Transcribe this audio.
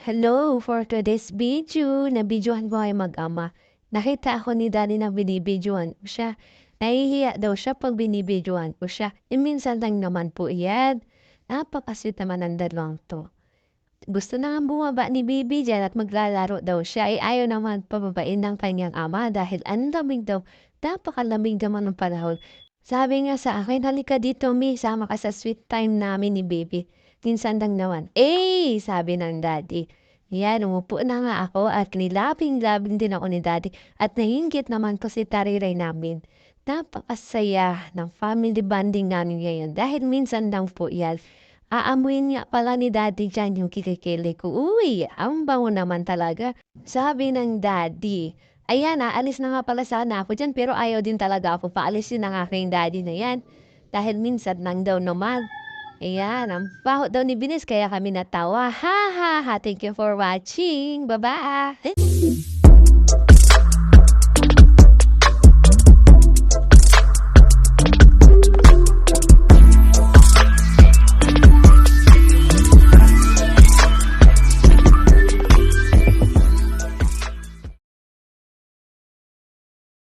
Hello, for today's video, nabidyohan ko ay mag-ama. Nakita ako ni Daddy na binibidyohan ko siya. Nahihiya daw siya pag binibidyohan ko siya. E minsan lang naman po yan. Napakasweet naman ang dalawang to. Gusto na nga bumaba ni Bibi dyan at maglalaro daw siya. Ay ayaw naman pababain ng kanyang ama dahil ang lamig daw. Napakalamig naman ng panahon. Sabi nga sa akin, halika dito, Mi. Sama ka sa sweet time namin ni Bibi. Minsan lang naman. Eh, sabi ng daddy. Yan, umupo na nga ako at nilabing-labing din ako ni daddy. At nahinggit naman ko si tariray namin. Napakasaya ng family bonding namin ngayon. Dahil minsan lang po yan. Aamuin nga pala ni daddy dyan yung kikikili ko. Uy, ang bango naman talaga. Sabi ng daddy. Ayan, aalis na nga pala sana ako dyan. Pero ayaw din talaga ako paalisin ng aking daddy na yan. Dahil minsan lang daw naman. Ayan, ang baho daw ni Binis kaya kami natawa. Ha ha ha. Thank you for watching. Bye-bye.